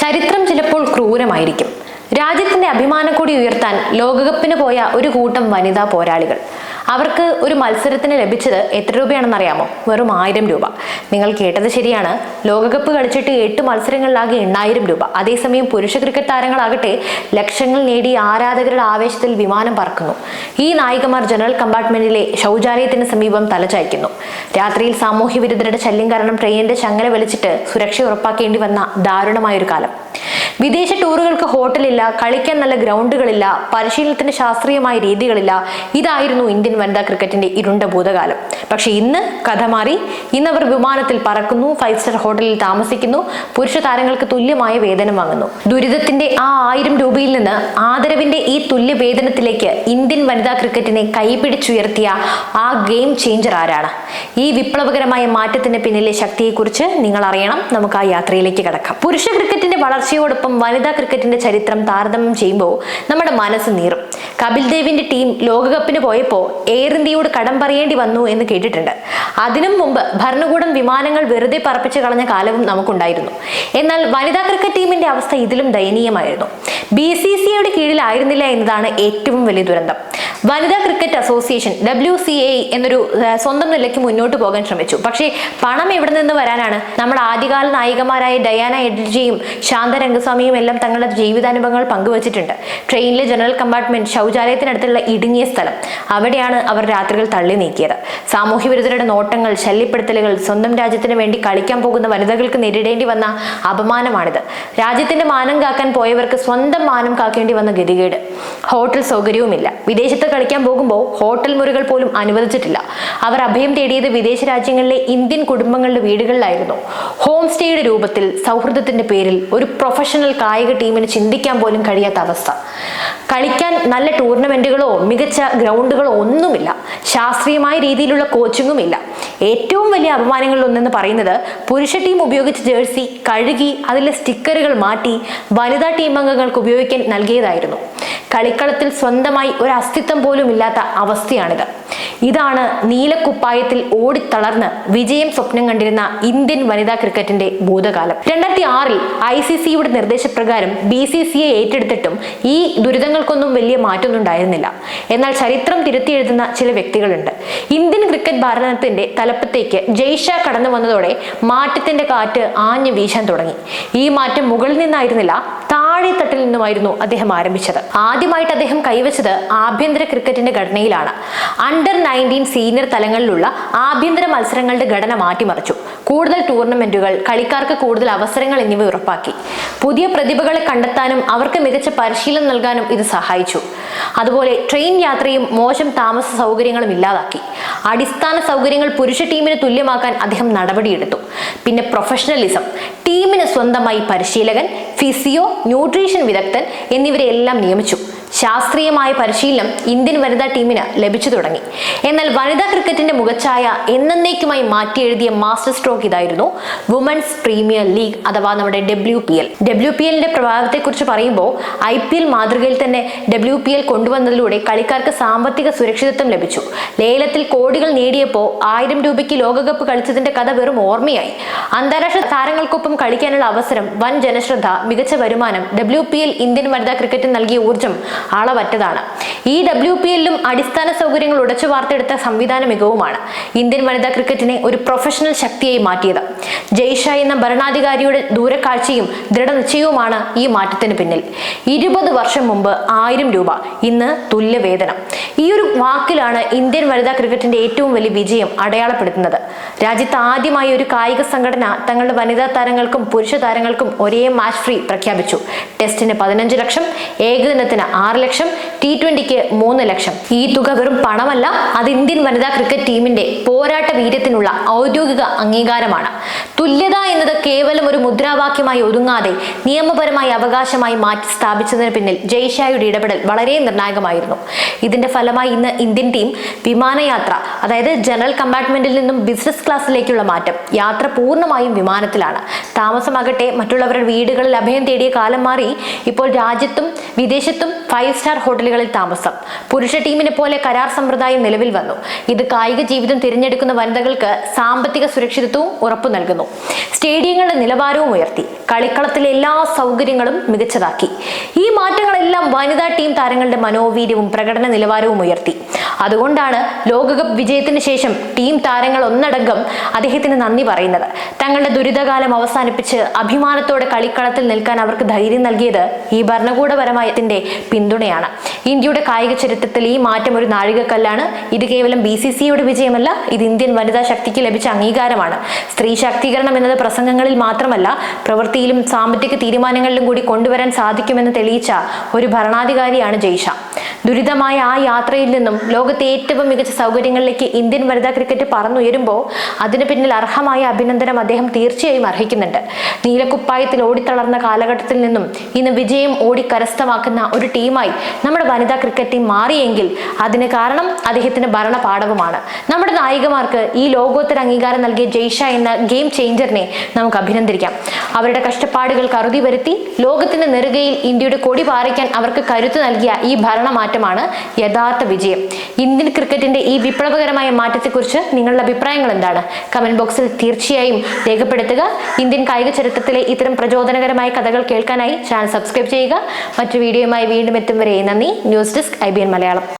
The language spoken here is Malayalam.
ചരിത്രം ചിലപ്പോൾ ക്രൂരമായിരിക്കും. രാജ്യത്തിന്റെ അഭിമാനക്കൊടി ഉയർത്താൻ ലോകകപ്പിന് പോയ ഒരു കൂട്ടം വനിതാ പോരാളികൾ. അവർക്ക് ഒരു മത്സരത്തിന് ലഭിച്ചത് എത്ര രൂപയാണെന്നറിയാമോ? വെറും ആയിരം രൂപ. നിങ്ങൾ കേട്ടത് ശരിയാണ്. ലോകകപ്പ് കളിച്ചിട്ട് എട്ട് മത്സരങ്ങളിലാകെ എണ്ണായിരം രൂപ. അതേസമയം പുരുഷ ക്രിക്കറ്റ് താരങ്ങളാകട്ടെ ലക്ഷങ്ങൾ നേടി ആരാധകരുടെ ആവേശത്തിൽ വിമാനം പറക്കുന്നു. ഈ നായികമാർ ജനറൽ കമ്പാർട്ട്മെന്റിലെ ശൗചാലയത്തിന് സമീപം തലചായ്ക്കുന്നു. രാത്രിയിൽ സാമൂഹ്യ വിരുദ്ധരുടെ ശല്യം കാരണം ട്രെയിനിന്റെ ചങ്ങല വലിച്ചിട്ട് സുരക്ഷ ഉറപ്പാക്കേണ്ടി വന്ന ദാരുണമായൊരു കാലം. വിദേശ ടൂറുകൾക്ക് ഹോട്ടലില്ല കളിക്കാൻ നല്ല ഗ്രൗണ്ടുകളില്ല പരിശീലനത്തിന് ശാസ്ത്രീയമായ രീതികളില്ല. ഇതായിരുന്നു ഇന്ത്യൻ വനിതാ ക്രിക്കറ്റിന്റെ ഇരുണ്ട ഭൂതകാലം. പക്ഷേ ഇന്ന് കഥ മാറി. ഇന്ന് അവർ വിമാനത്തിൽ പറക്കുന്നു ഫൈവ് സ്റ്റാർ ഹോട്ടലിൽ താമസിക്കുന്നു പുരുഷ താരങ്ങൾക്ക് തുല്യമായ വേതനം വാങ്ങുന്നു. ദുരിതത്തിന്റെ ആ ആയിരം രൂപയിൽ നിന്ന് ആദരവിന്റെ ഈ തുല്യ വേതനത്തിലേക്ക് ഇന്ത്യൻ വനിതാ ക്രിക്കറ്റിനെ കൈപിടിച്ചുയർത്തിയ ആ ഗെയിം ചേഞ്ചർ ആരാണ്? ഈ വിപ്ലവകരമായ മാറ്റത്തിന് പിന്നിലെ ശക്തിയെക്കുറിച്ച് നിങ്ങൾ അറിയണം നമുക്ക് ആ യാത്രയിലേക്ക് കടക്കാം. പുരുഷ ക്രിക്കറ്റിന്റെ വളർച്ചയോടൊപ്പം വനിതാ ക്രിക്കറ്റിന്റെ ചരിത്രം താരതമ്യം ചെയ്യുമ്പോൾ നമ്മുടെ മനസ്സ് നീറും. കപിൽ ദേവിന്റെ ടീം ലോകകപ്പിന് പോയപ്പോൾ എയർ ഇന്ത്യയോട് കടം പറയേണ്ടി വന്നു എന്ന് കേട്ടിട്ടുണ്ട്. അതിനും മുമ്പ് ഭരണകൂടം വിമാനങ്ങൾ വെറുതെ പറപ്പിച്ച് കളഞ്ഞ കാലവും നമുക്കുണ്ടായിരുന്നു. എന്നാൽ വനിതാ ക്രിക്കറ്റ് ടീമിന്റെ അവസ്ഥ ഇതിലും ദയനീയമായിരുന്നു. ബി സി സിയുടെ കീഴിലായിരുന്നില്ല എന്നതാണ് ഏറ്റവും വലിയ ദുരന്തം. വനിതാ cricket association W C A എന്നൊരു സ്വന്തം നിലയ്ക്ക് മുന്നോട്ട് പോകാൻ ശ്രമിച്ചു. പക്ഷേ പണം എവിടെ നിന്ന് വരാനാണ്? നമ്മുടെ ആദ്യകാല നായികമാരായ ഡയാന എഡ്ജിയും ശാന്ത രംഗസ്വാമിയും എല്ലാം തങ്ങളുടെ ജീവിതാനുഭവങ്ങൾ പങ്കുവച്ചിട്ടുണ്ട്. ട്രെയിനിലെ ജനറൽ കമ്പാർട്ട്മെന്റ് ശൗചാലയത്തിനടുത്തുള്ള ഇടുങ്ങിയ സ്ഥലം. അവിടെയാണ് അവർ രാത്രികൾ തള്ളി നീക്കിയത്. സാമൂഹ്യ വിരുദ്ധരുടെ നോട്ടങ്ങൾ ശല്യപ്പെടുത്തലുകൾ സ്വന്തം രാജ്യത്തിന് വേണ്ടി കളിക്കാൻ പോകുന്ന വനിതകൾക്ക് നേരിടേണ്ടി വന്ന അപമാനമാണിത്. രാജ്യത്തിന്റെ മാനം കാക്കാൻ പോയവർക്ക് സ്വന്തം മാനം കാക്കേണ്ടി വന്ന ഗതികേട്. ഹോട്ടൽ സൗകര്യവുമില്ല. വിദേശത്ത് കളിക്കാൻ പോകുമ്പോൾ ഹോട്ടൽ മുറികൾ പോലും അനുവദിച്ചിട്ടില്ല. അവർ അഭയം തേടിയത് വിദേശ രാജ്യങ്ങളിലെ ഇന്ത്യൻ കുടുംബങ്ങളുടെ വീടുകളിലായിരുന്നു. ഹോം സ്റ്റേയുടെ രൂപത്തിൽ സൗഹൃദത്തിന്റെ പേരിൽ ഒരു പ്രൊഫഷണൽ കായിക ടീമിന് ചിന്തിക്കാൻ പോലും കഴിയാത്ത അവസ്ഥ. കളിക്കാൻ നല്ല ടൂർണമെന്റുകളോ മികച്ച ഗ്രൗണ്ടുകളോ ഒന്നുമില്ല. ശാസ്ത്രീയമായ രീതിയിലുള്ള കോച്ചിങ്ങും ഇല്ല. ഏറ്റവും വലിയ അപമാനങ്ങളിൽ ഒന്നെന്ന് പറയുന്നത് പുരുഷ ടീം ഉപയോഗിച്ച ജേഴ്സി കഴുകി അതിലെ സ്റ്റിക്കറുകൾ മാറ്റി വനിതാ ടീം അംഗങ്ങൾക്ക് ഉപയോഗിക്കാൻ നൽകിയതായിരുന്നു. കളിക്കളത്തിൽ സ്വന്തമായി ഒരു അസ്തിത്വം പോലും ഇല്ലാത്ത അവസ്ഥയാണിത്. ഇതാണ് നീലക്കുപ്പായത്തിൽ ഓടിത്തളർന്ന് വിജയം സ്വപ്നം കണ്ടിരുന്ന ഇന്ത്യൻ വനിതാ ക്രിക്കറ്റിന്റെ ഭൂതകാലം. രണ്ടായിരത്തി ആറിൽ ഐ സി സിയുടെ നിർദ്ദേശപ്രകാരം ബി സി സി എ ഏറ്റെടുത്തിട്ടും ഈ ദുരിതങ്ങൾക്കൊന്നും വലിയ മാറ്റമൊന്നും ഉണ്ടായിരുന്നില്ല എന്നാൽ ചരിത്രം തിരുത്തി എഴുതുന്ന ചില വ്യക്തികളുണ്ട്. ഇന്ത്യൻ ക്രിക്കറ്റ് ഭരണത്തിന്റെ തലപ്പത്തേക്ക് ജയ്ഷ കടന്നു വന്നതോടെ മാറ്റത്തിന്റെ കാറ്റ് ആഞ്ഞു വീശാൻ തുടങ്ങി. ഈ മാറ്റം മുകളിൽ നിന്നായിരുന്നില്ല താഴെ തട്ടിൽ നിന്നുമായിരുന്നു അദ്ദേഹം ആരംഭിച്ചത്. ആദ്യമായിട്ട് അദ്ദേഹം കൈവച്ചത് ആഭ്യന്തര ക്രിക്കറ്റിന്റെ ഘടനയിലാണ്. അണ്ടർ നയന്റീൻ സീനിയർ തലങ്ങളിലുള്ള ആഭ്യന്തര മത്സരങ്ങളുടെ ഘടന മാറ്റിമറിച്ചു. കൂടുതൽ ടൂർണമെന്റുകൾ കളിക്കാർക്ക് കൂടുതൽ അവസരങ്ങൾ എന്നിവ ഉറപ്പാക്കി. പുതിയ പ്രതിഭകളെ കണ്ടെത്താനും അവർക്ക് മികച്ച പരിശീലനം നൽകാനും ഇത് സഹായിച്ചു. അതുപോലെ ട്രെയിൻ യാത്രയും മോശം താമസ സൗകര്യങ്ങളും ഇല്ലാതാക്കി. അടിസ്ഥാന സൗകര്യങ്ങൾ പുരുഷ ടീമിന് തുല്യമാക്കാൻ അദ്ദേഹം നടപടിയെടുത്തു. പിന്നെ പ്രൊഫഷണലിസം ടീമിന് സ്വന്തമായി പരിശീലകൻ ഫിസിയോ ന്യൂട്രീഷൻ വിദഗ്ധൻ എന്നിവരെ എല്ലാം നിയമിച്ചു. ശാസ്ത്രീയമായ പരിശീലനം ഇന്ത്യൻ വനിതാ ടീമിന് ലഭിച്ചു തുടങ്ങി. എന്നാൽ വനിതാ ക്രിക്കറ്റിന്റെ മുഖച്ഛായ എന്നേക്കുമായി മാറ്റിയെഴുതിയ മാസ്റ്റർ സ്ട്രോക്ക് ഇതായിരുന്നു. വുമൻസ് പ്രീമിയർ ലീഗ് അഥവാ നമ്മുടെ W P L. W P എല്ലിന്റെ പ്രഭാവത്തെക്കുറിച്ച് പറയുമ്പോൾ ഐ പി എൽ മാതൃകയിൽ തന്നെ ഡബ്ല്യു പി എൽ കൊണ്ടുവന്നതിലൂടെ കളിക്കാർക്ക് സാമ്പത്തിക സുരക്ഷിതത്വം ലഭിച്ചു. ലേലത്തിൽ കോടികൾ നേടിയപ്പോൾ ആയിരം രൂപയ്ക്ക് ലോകകപ്പ് കളിച്ചതിന്റെ കഥ വെറും ഓർമ്മയായി. അന്താരാഷ്ട്ര താരങ്ങൾക്കൊപ്പം കളിക്കാനുള്ള അവസരം വൻ ജനശ്രദ്ധ മികച്ച വരുമാനം ഡബ്ല്യു പി എൽ ഇന്ത്യൻ വനിതാ ക്രിക്കറ്റിന് നൽകിയ ഊർജം അളവറ്റതാണ് ഈ ഡബ്ല്യു പി എല്ലും അടിസ്ഥാന സൗകര്യങ്ങൾ ഉടച്ചു വാർത്തെടുത്ത സംവിധാന മികവുമാണ്. ഇന്ത്യൻ വനിതാ ക്രിക്കറ്റിനെ ഒരു പ്രൊഫഷണൽ ശക്തിയായി മാറ്റിയത്. ജയ്ഷ എന്ന ഭരണാധികാരിയുടെ ദൂരക്കാഴ്ചയും ദൃഢനിശ്ചയവുമാണ് ഈ മാറ്റത്തിന് പിന്നിൽ. ഇരുപത് വർഷം മുമ്പ് ആയിരം രൂപ ഇന്ന് തുല്യവേതനം. ഈ ഒരു വാക്കിലാണ് ഇന്ത്യൻ വനിതാ ക്രിക്കറ്റിന്റെ ഏറ്റവും വലിയ വിജയം അടയാളപ്പെടുത്തുന്നത്. രാജ്യത്ത് ആദ്യമായി ഒരു കായിക സംഘടന തങ്ങളുടെ വനിതാ താരങ്ങൾക്കും പുരുഷ താരങ്ങൾക്കും ഒരേ മാച്ച് ഫ്രീ പ്രഖ്യാപിച്ചു. ടെസ്റ്റിന് പതിനഞ്ച് ലക്ഷം ഏകദിനത്തിന് ആറ് ലക്ഷം ടി ട്വന്റിക്ക് മൂന്ന് ലക്ഷം. ഈ തുക വെറും പണമല്ല അത് ഇന്ത്യൻ വനിതാ ക്രിക്കറ്റ് ടീമിന്റെ പോരാട്ട വീര്യത്തിനുള്ള ഔദ്യോഗിക അംഗീകാരമാണ്. തുല്യത എന്നത് കേവലം ഒരു മുദ്രാവാക്യമായി ഒതുങ്ങാതെ നിയമപരമായി അവകാശമായി മാറ്റി സ്ഥാപിച്ചതിന് പിന്നിൽ ജയ്ഷായുടെ ഇടപെടൽ വളരെ നിർണായകമായിരുന്നു. ഇതിന്റെ ഫലമായി ഇന്ന് ഇന്ത്യൻ ടീം വിമാനയാത്ര അതായത് ജനറൽ കമ്പാർട്ട്മെന്റിൽ നിന്നും ബിസിനസ് ക്ലാസ്സിലേക്കുള്ള മാറ്റം യാത്ര പൂർണമായും വിമാനത്തിലാണ്. താമസമാകട്ടെ മറ്റുള്ളവരുടെ വീടുകളിൽ അഭയം തേടിയ കാലം മാറി ഇപ്പോൾ രാജ്യത്തും വിദേശത്തും ഫൈവ് സ്റ്റാർ ഹോട്ടലുകൾ ഹോട്ടലുകളിൽ താമസം. പുരുഷ ടീമിനെ പോലെ കരാർ സമ്പ്രദായം നിലവിൽ വന്നു. ഇത് കായിക ജീവിതം തിരഞ്ഞെടുക്കുന്ന വനിതകൾക്ക് സാമ്പത്തിക സുരക്ഷിതത്വവും ഉറപ്പു നൽകുന്നു. സ്റ്റേഡിയങ്ങളുടെ നിലവാരവും ഉയർത്തി. കളിക്കളത്തിലെ എല്ലാ സൗകര്യങ്ങളും മികച്ചതാക്കി. ഈ മാറ്റങ്ങളെല്ലാം വനിതാ ടീം താരങ്ങളുടെ മനോവീര്യവും പ്രകടന നിലവാരവും ഉയർത്തി. അതുകൊണ്ടാണ് ലോകകപ്പ് വിജയത്തിന് ശേഷം ടീം താരങ്ങൾ ഒന്നടങ്കം അദ്ദേഹത്തിന് നന്ദി പറയുന്നത്. തങ്ങളുടെ ദുരിതകാലം അവസാനിപ്പിച്ച് അഭിമാനത്തോടെ കളിക്കളത്തിൽ നിൽക്കാൻ അവർക്ക് ധൈര്യം നൽകിയത് ഈ ഭരണകൂടപരമായതിന്റെ പിന്തുണയാണ്. ഇന്ത്യയുടെ കായിക ചരിത്രത്തിൽ ഈ മാറ്റം ഒരു നാഴികക്കല്ലാണ്. ഇത് കേവലം ബി സി സിയുടെ വിജയമല്ല ഇത് ഇന്ത്യൻ വനിതാ ശക്തിക്ക് ലഭിച്ച അംഗീകാരമാണ്. സ്ത്രീ ശാക്തീകരണം എന്നത് പ്രസംഗങ്ങളിൽ മാത്രമല്ല പ്രവൃത്തിയിലും സാമ്പത്തിക തീരുമാനങ്ങളിലും കൂടി കൊണ്ടുവരാൻ സാധിക്കുമെന്ന് തെളിയിച്ച ഒരു ഭരണാധികാരിയാണ് ജയ്ഷ. ദുരിതമായ ആ യാത്രയിൽ നിന്നും ലോകത്തെ ഏറ്റവും മികച്ച സൗകര്യങ്ങളിലേക്ക് ഇന്ത്യൻ വനിതാ ക്രിക്കറ്റ് പറന്നുയരുമ്പോൾ അതിന് പിന്നിൽ അർഹമായ അഭിനന്ദനം അദ്ദേഹം തീർച്ചയായും അർഹിക്കുന്നുണ്ട്. നീലക്കുപ്പായത്തിൽ ഓടിത്തളർന്ന കാലഘട്ടത്തിൽ നിന്നും ഇന്ന് വിജയം ഓടി കരസ്ഥമാക്കുന്ന ഒരു ടീമായി നമ്മുടെ വനിതാ ക്രിക്കറ്റ് ടീം മാറിയെങ്കിൽ അതിന് കാരണം അദ്ദേഹത്തിന്റെ ഭരണ പാഠവുമാണ് നമ്മുടെ നായികമാർക്ക് ഈ ലോകോത്തര അംഗീകാരം നൽകിയ ജയ്ഷ എന്ന ഗെയിം ചേഞ്ചറിനെ നമുക്ക് അഭിനന്ദിക്കാം. അവരുടെ കഷ്ടപ്പാടുകൾ കറുതി വരുത്തി ലോകത്തിന്റെ നെറുകയിൽ ഇന്ത്യയുടെ കൊടി പാറിക്കാൻ അവർക്ക് കരുത്ത് നൽകിയ ഈ ഭരണമാറ്റമാണ് യഥാർത്ഥ വിജയം. ഇന്ത്യൻ ക്രിക്കറ്റിന്റെ ഈ വിപ്ലവകരമായ മാറ്റത്തെക്കുറിച്ച് നിങ്ങളുടെ അഭിപ്രായങ്ങൾ എന്താണ്? കമന്റ് ബോക്സിൽ തീർച്ചയായും രേഖപ്പെടുത്തുക. ഇന്ത്യൻ കായിക ചരിത്രത്തിലെ ഇത്തരം പ്രചോദനകരമായ കഥകൾ കേൾക്കാനായി ചാനൽ സബ്സ്ക്രൈബ് ചെയ്യുക. മറ്റു വീഡിയോയുമായി വീണ്ടും എത്തും വരെ നന്ദി. News desk I Malayalam.